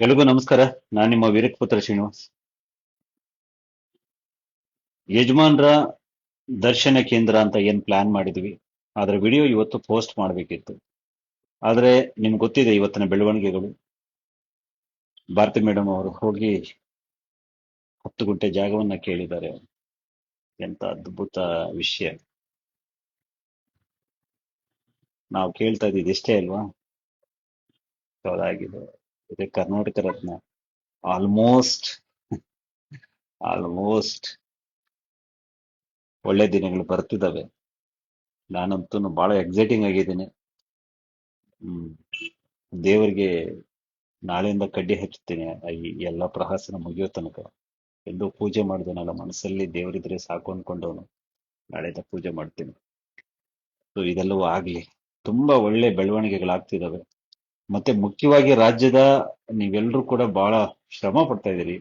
ಎಲ್ರಿಗೂ ನಮಸ್ಕಾರ. ನಾನು ನಿಮ್ಮ ವೀರಕ್ ಪುತ್ರ ಶ್ರೀನಿವಾಸ್. ಯಜಮಾನ್ರ ದರ್ಶನ ಕೇಂದ್ರ ಅಂತ ಏನ್ ಪ್ಲಾನ್ ಮಾಡಿದ್ವಿ ಅದರ ವಿಡಿಯೋ ಇವತ್ತು ಪೋಸ್ಟ್ ಮಾಡಬೇಕಿತ್ತು. ಆದ್ರೆ ನಿಮ್ಗೆ ಗೊತ್ತಿದೆ ಇವತ್ತಿನ ಬೆಳವಣಿಗೆಗಳು. ಭಾರತಿ ಮೇಡಮ್ ಅವರು ಹೋಗಿ ಹತ್ತು ಗುಂಟೆ ಜಾಗವನ್ನ ಕೇಳಿದ್ದಾರೆ. ಎಂತ ಅದ್ಭುತ ವಿಷಯ. ನಾವು ಕೇಳ್ತಾ ಇದ್ದಿದ್ದು ಇಷ್ಟೇ ಅಲ್ವಾ? ಹೌದಾಗಿದೆ ಇದು ಕರ್ನಾಟಕ ರತ್ನ ಆಲ್ಮೋಸ್ಟ್ ಆಲ್ಮೋಸ್ಟ್ ಒಳ್ಳೆ ದಿನಗಳು ಬರ್ತಿದ್ದಾವೆ. ನಾನಂತೂ ಬಹಳ ಎಕ್ಸೈಟಿಂಗ್ ಆಗಿದ್ದೀನಿ. ಹ್ಮ್, ದೇವರಿಗೆ ನಾಳೆಯಿಂದ ಕಡ್ಡಿ ಹಚ್ಚುತ್ತೇನೆ. ಈ ಎಲ್ಲ ಪ್ರಹಾಸನ ಮುಗಿಯೋ ತನಕ. ಎಂದು ಪೂಜೆ ಮಾಡಿದೆನಲ್ಲ ಮನಸ್ಸಲ್ಲಿ ದೇವರಿದ್ರೆ ಸಾಕು ಅನ್ಕೊಂಡವನು. ನಾಳೆಯಿಂದ ಪೂಜೆ ಮಾಡ್ತೀನಿ. ಸೊ ಇದೆಲ್ಲವೂ ಆಗ್ಲಿ, ತುಂಬಾ ಒಳ್ಳೆ ಬೆಳವಣಿಗೆಗಳಾಗ್ತಿದಾವೆ ಮತ್ತೆ ಮುಖ್ಯವಾಗಿ ರಾಜ್ಯದ ನೀವೆಲ್ಲರೂ ಕೂಡ ಬಹಳ ಶ್ರಮ ಪಡ್ತಾ ಇದ್ದೀರಿ.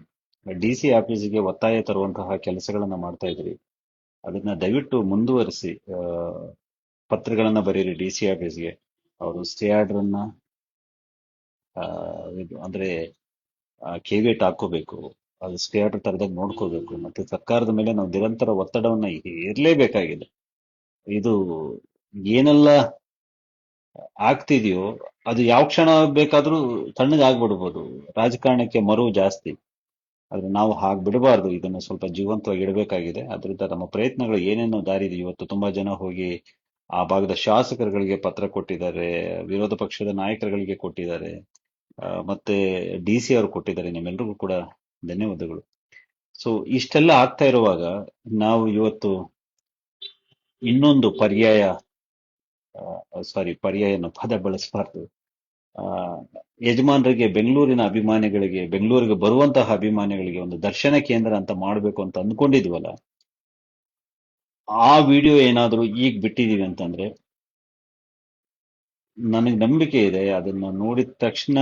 ಡಿ ಸಿ ಆಫೀಸಿಗೆ ಒತ್ತಾಯ ತರುವಂತಹ ಕೆಲಸಗಳನ್ನ ಮಾಡ್ತಾ ಇದ್ದೀರಿ. ಅದನ್ನ ದಯವಿಟ್ಟು ಮುಂದುವರಿಸಿ. ಪತ್ರಗಳನ್ನ ಬರೀರಿ ಡಿ ಸಿ ಆಫೀಸ್ಗೆ. ಅವರು ಸ್ಟೇ ಆರ್ಡರ್ ಅನ್ನ ಅಂದ್ರೆ ಕೆವಿಯಟ್ ಹಾಕೋಬೇಕು. ಅದು ಸ್ಟೇ ಆರ್ಡರ್ ತರದಾಗ ನೋಡ್ಕೋಬೇಕು. ಮತ್ತೆ ಸರ್ಕಾರದ ಮೇಲೆ ನಾವು ನಿರಂತರ ಒತ್ತಡವನ್ನ ಇರಲೇಬೇಕಾಗಿದೆ ಇದು ಏನೆಲ್ಲ ಆಗ್ತಿದೆಯೋ, ಅದು ಯಾವ ಕ್ಷಣ ಬೇಕಾದ್ರೂ ತಣ್ಣಗಾಗ್ಬಿಡ್ಬೋದು. ರಾಜಕಾರಣಕ್ಕೆ ಮರು ಜಾಸ್ತಿ. ಆದ್ರೆ ನಾವು ಹಾಗೆ ಬಿಡಬಾರ್ದು. ಇದನ್ನ ಸ್ವಲ್ಪ ಜೀವಂತವಾಗಿ ಇಡಬೇಕಾಗಿದೆ. ಅದರಿಂದ ನಮ್ಮ ಪ್ರಯತ್ನಗಳು ಏನೇನೋ ದಾರಿ ಇದೆ ಇವತ್ತು ತುಂಬಾ ಜನ ಹೋಗಿ ಆ ಭಾಗದ ಶಾಸಕರುಗಳಿಗೆ ಪತ್ರ ಕೊಟ್ಟಿದ್ದಾರೆ, ವಿರೋಧ ಪಕ್ಷದ ನಾಯಕರುಗಳಿಗೆ ಕೊಟ್ಟಿದ್ದಾರೆ ಮತ್ತೆ ಡಿ ಸಿ ಅವರು ಕೊಟ್ಟಿದ್ದಾರೆ. ನಿಮ್ಮೆಲ್ರಿಗೂ ಕೂಡ ಧನ್ಯವಾದಗಳು. ಸೊ ಇಷ್ಟೆಲ್ಲ ಆಗ್ತಾ ಇರುವಾಗ ನಾವು ಇವತ್ತು ಇನ್ನೊಂದು ಪರ್ಯಾಯ ಸಾರಿ ಪರ್ಯಾಯ ಪದ ಬಳಸಬಾರ್ದು. ಯಜಮಾನರಿಗೆ, ಬೆಂಗಳೂರಿನ ಅಭಿಮಾನಿಗಳಿಗೆ, ಬೆಂಗಳೂರಿಗೆ ಬರುವಂತಹ ಅಭಿಮಾನಿಗಳಿಗೆ ಒಂದು ದರ್ಶನ ಕೇಂದ್ರ ಅಂತ ಮಾಡಬೇಕು ಅಂತ ಅಂದ್ಕೊಂಡಿದ್ವಲ್ಲ, ಆ ವಿಡಿಯೋ ಏನಾದರೂ ಈಗ ಬಿಟ್ಟಿದೀವಿ ಅಂತಂದ್ರೆ, ನನಗೆ ನಂಬಿಕೆ ಇದೆ, ಅದನ್ನ ನೋಡಿದ ತಕ್ಷಣ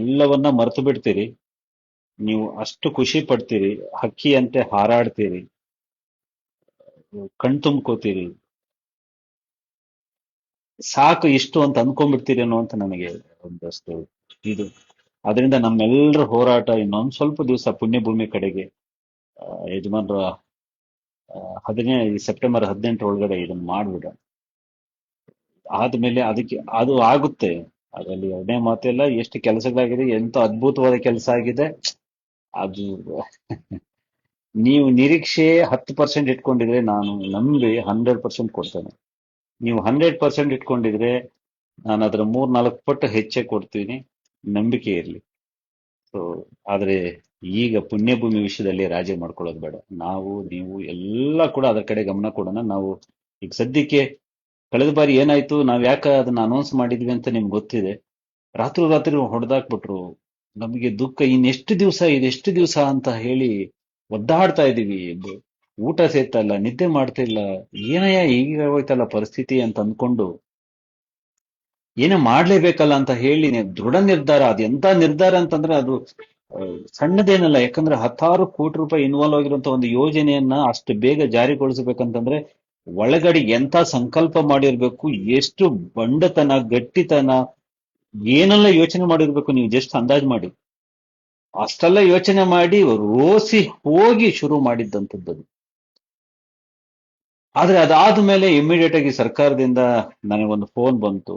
ಎಲ್ಲವನ್ನ ಮರೆತು ಬಿಡ್ತೀರಿ. ನೀವು ಅಷ್ಟು ಖುಷಿ ಪಡ್ತೀರಿ, ಹಕ್ಕಿಯಂತೆ ಹಾರಾಡ್ತೀರಿ ಕಣ್ ತುಂಬ್ಕೋತೀರಿ ಸಾಕು ಇಷ್ಟು ಅಂತ ಅನ್ಕೊಂಡ್ಬಿಡ್ತೀರೇನೋ ಅಂತ ನನಗೆ ಒಂದಷ್ಟು ಇದು. ಅದರಿಂದ ನಮ್ಮೆಲ್ಲರ ಹೋರಾಟ ಇನ್ನೊಂದು ಸ್ವಲ್ಪ ದಿವಸ ಪುಣ್ಯಭೂಮಿ ಕಡೆಗೆ ಯಜಮಾನ್ರ ಹದಿನೇ ಸೆಪ್ಟೆಂಬರ್ ಹದಿನೆಂಟರ ಒಳಗಡೆ ಇದನ್ನ ಮಾಡ್ಬಿಡ. ಆದ್ಮೇಲೆ ಅದಕ್ಕೆ, ಅದು ಆಗುತ್ತೆ. ಅದರಲ್ಲಿ ಎರಡನೇ ಮಾತೆಲ್ಲ ಎಷ್ಟು ಕೆಲಸಗಳಾಗಿದೆ, ಎಂತ ಅದ್ಭುತವಾದ ಕೆಲಸ ಆಗಿದೆ. ಅದು ನೀವು ನಿರೀಕ್ಷೆ ಹತ್ತು ಪರ್ಸೆಂಟ್ ಇಟ್ಕೊಂಡಿದ್ರೆ ನಾನು ನಂಬಿ ಹಂಡ್ರೆಡ್ ಪರ್ಸೆಂಟ್ ಕೊಡ್ತೇನೆ. ನೀವು ಹಂಡ್ರೆಡ್ ಪರ್ಸೆಂಟ್ ಇಟ್ಕೊಂಡಿದ್ರೆ ನಾನು ಅದರ ಮೂರ್ ನಾಲ್ಕು ಪಟ್ಟು ಹೆಚ್ಚೇ ಕೊಡ್ತೀನಿ. ನಂಬಿಕೆ ಇರಲಿ. ಸೊ ಆದರೆ ಈಗ ಪುಣ್ಯಭೂಮಿ ವಿಷಯದಲ್ಲಿ ರಾಜಿ ಮಾಡ್ಕೊಳ್ಳೋದು ಬೇಡ. ನಾವು, ನೀವು ಎಲ್ಲ ಕೂಡ ಅದರ ಕಡೆ ಗಮನ ಕೊಡೋಣ. ನಾವು ಈಗ ಸದ್ಯಕ್ಕೆ ಕಳೆದ ಬಾರಿ ಏನಾಯ್ತು? ನಾವ್ ಯಾಕೆ ಅದನ್ನ ಅನೌನ್ಸ್ ಮಾಡಿದ್ವಿ ಅಂತ ನಿಮ್ಗೆ ಗೊತ್ತಿದೆ. ರಾತ್ರಿ ರಾತ್ರಿ ಹೊಡೆದಾಕ್ಬಿಟ್ರು. ನಮಗೆ ದುಃಖ ಇನ್ನೆಷ್ಟು ದಿವಸ, ಇದೆಷ್ಟು ದಿವಸ ಅಂತ ಹೇಳಿ ಒದ್ದಾಡ್ತಾ ಇದೀವಿ ಬ- ಊಟ ಸೇರ್ತಾ ಇಲ್ಲ ನಿದ್ದೆ ಮಾಡ್ತಾ ಇಲ್ಲ. ಏನಯ್ಯ ಈಗ ಹೋಯ್ತಲ್ಲ ಪರಿಸ್ಥಿತಿ ಅಂತ ಅಂದ್ಕೊಂಡು, ಏನೋ ಮಾಡ್ಲೇಬೇಕಲ್ಲ ಅಂತ ಹೇಳಿ ದೃಢ ನಿರ್ಧಾರ, ಅದು ಎಂತ ನಿರ್ಧಾರ ಅಂತಂದ್ರೆ ಅದು ಸಣ್ಣದೇನಲ್ಲ, ಯಾಕಂದ್ರೆ ಹತ್ತಾರು ಕೋಟಿ ರೂಪಾಯಿ ಇನ್ವಾಲ್ವ್ ಆಗಿರುವಂತ ಒಂದು ಯೋಜನೆಯನ್ನ ಅಷ್ಟು ಬೇಗ ಜಾರಿಗೊಳಿಸಬೇಕಂತಂದ್ರೆ ಒಳಗಡೆ ಎಂತ ಸಂಕಲ್ಪ ಮಾಡಿರ್ಬೇಕು, ಎಷ್ಟು ಬಂಡತನ, ಗಟ್ಟಿತನ, ಏನೆಲ್ಲ ಯೋಚನೆ ಮಾಡಿರ್ಬೇಕು ನೀವು ಜಸ್ಟ್ ಅಂದಾಜು ಮಾಡಿ. ಅಷ್ಟೆಲ್ಲ ಯೋಚನೆ ಮಾಡಿ ರೋಸಿ ಹೋಗಿ ಶುರು ಮಾಡಿದ್ದಂಥದ್ದು ಅದು. ಅದಾದ ಮೇಲೆ ಇಮಿಡಿಯೇಟ್ ಆಗಿ ಸರ್ಕಾರದಿಂದ ನನಗೊಂದು ಫೋನ್ ಬಂತು.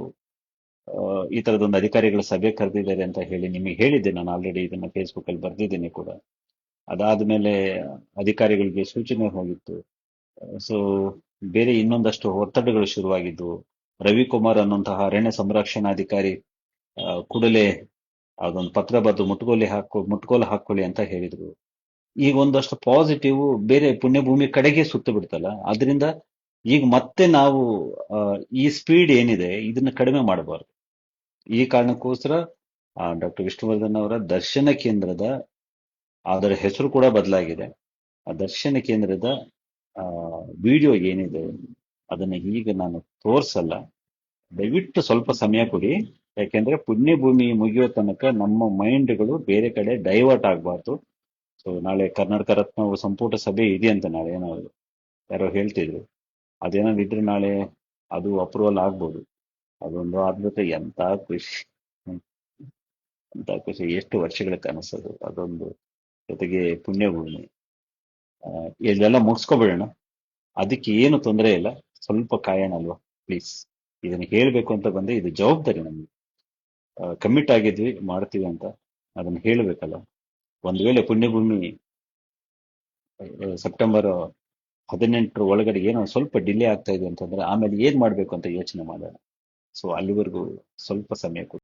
ಈ ತರದೊಂದು ಅಧಿಕಾರಿಗಳ ಸಭೆ ಕರೆದಿದ್ದಾರೆ ಅಂತ ಹೇಳಿ ನಿಮಗೆ ಹೇಳಿದ್ದೆ. ನಾನು ಆಲ್ರೆಡಿ ಇದನ್ನ ಫೇಸ್ಬುಕ್ ಅಲ್ಲಿ ಬರ್ದಿದ್ದೀನಿ ಕೂಡ. ಅದಾದ ಮೇಲೆ ಅಧಿಕಾರಿಗಳಿಗೆ ಸೂಚನೆ ಹೋಗಿತ್ತು. ಸೊ ಬೇರೆ ಇನ್ನೊಂದಷ್ಟು ಒತ್ತಡಗಳು ಶುರುವಾಗಿದ್ದು ರವಿಕುಮಾರ್ ಅನ್ನುವಂತಹ ಅರಣ್ಯ ಸಂರಕ್ಷಣಾಧಿಕಾರಿ ಕೂಡಲೇ ಅದೊಂದು ಪತ್ರ ಬರೆದು ಮುಟ್ಗೋಲಿ ಹಾಕೋ, ಮುಟ್ಕೋಲು ಹಾಕೊಳ್ಳಿ ಅಂತ ಹೇಳಿದ್ರು. ಈಗ ಒಂದಷ್ಟು ಪಾಸಿಟಿವ್ ಬೇರೆ ಪುಣ್ಯಭೂಮಿ ಕಡೆಗೆ ಸುತ್ತ ಬಿಡ್ತಲ್ಲ ಅದರಿಂದ ಈಗ ಮತ್ತೆ ನಾವು ಈ ಸ್ಪೀಡ್ ಏನಿದೆ, ಇದನ್ನ ಕಡಿಮೆ ಮಾಡಬಾರ್ದು. ಈ ಕಾರಣಕ್ಕೋಸ್ಕರ ಡಾಕ್ಟರ್ ವಿಷ್ಣುವರ್ಧನ್ ಅವರ ದರ್ಶನ ಕೇಂದ್ರದ, ಅದರ ಹೆಸರು ಕೂಡ ಬದಲಾಗಿದೆ. ಆ ದರ್ಶನ ಕೇಂದ್ರದ ವಿಡಿಯೋ ಏನಿದೆ, ಅದನ್ನ ಈಗ ನಾನು ತೋರಿಸಲ್ಲ. ದಯವಿಟ್ಟು ಸ್ವಲ್ಪ ಸಮಯ ಕೊಡಿ. ಯಾಕೆಂದ್ರೆ ಪುಣ್ಯಭೂಮಿ ಮುಗಿಯೋ ತನಕ ನಮ್ಮ ಮೈಂಡ್ಗಳು ಬೇರೆ ಕಡೆ ಡೈವರ್ಟ್ ಆಗಬಾರ್ದು. ಸೊ ನಾಳೆ ಕರ್ನಾಟಕ ರತ್ನ ಸಂಪುಟ ಸಭೆ ಅಂತ ನಾಳೆ ಏನೋ ಯಾರೋ ಹೇಳ್ತಿದ್ರು. ಅದೇನಾದ್ರು ಇದ್ರೆ ನಾಳೆ ಅದು ಅಪ್ರೂವಲ್ ಆಗ್ಬೋದು. ಅದೊಂದು ಆದ್ಮೇಲೆ ಎಂತ ಖುಷಿ. ಎಂತ ಖುಷಿ. ಎಷ್ಟು ವರ್ಷಗಳ ಕನಸದು ಅದೊಂದು ಜೊತೆಗೆ ಪುಣ್ಯಭೂಮಿ. ಇದೆಲ್ಲ ಮುಗಿಸ್ಕೊಬಿಡೋಣ. ಅದಕ್ಕೆ ಏನು ತೊಂದರೆ ಇಲ್ಲ. ಸ್ವಲ್ಪ ಕಾಯೋಣ ಅಲ್ವಾ? ಪ್ಲೀಸ್ ಇದನ್ನ ಹೇಳ್ಬೇಕು ಅಂತ ಬಂದ್ರೆ ಇದು ಜವಾಬ್ದಾರಿ ನಮ್ಗೆ ಕಮಿಟ್ ಆಗಿದ್ವಿ, ಮಾಡ್ತೀವಿ ಅಂತ. ಅದನ್ನ ಹೇಳ್ಬೇಕಲ್ಲ. ಒಂದ್ ವೇಳೆ ಪುಣ್ಯಭೂಮಿ ಸೆಪ್ಟೆಂಬರ್ ಹದಿನೆಂಟರ ಒಳಗಡೆ ಏನೋ ಸ್ವಲ್ಪ ಡಿಲೇ ಆಗ್ತಾ ಇದೆ ಅಂತಂದ್ರೆ ಆಮೇಲೆ ಏನ್ ಮಾಡ್ಬೇಕು ಅಂತ ಯೋಚನೆ ಮಾಡೋಣ. ಸೊ ಅಲ್ಲಿವರೆಗೂ ಸ್ವಲ್ಪ ಸಮಯ ಕೊಡಿ.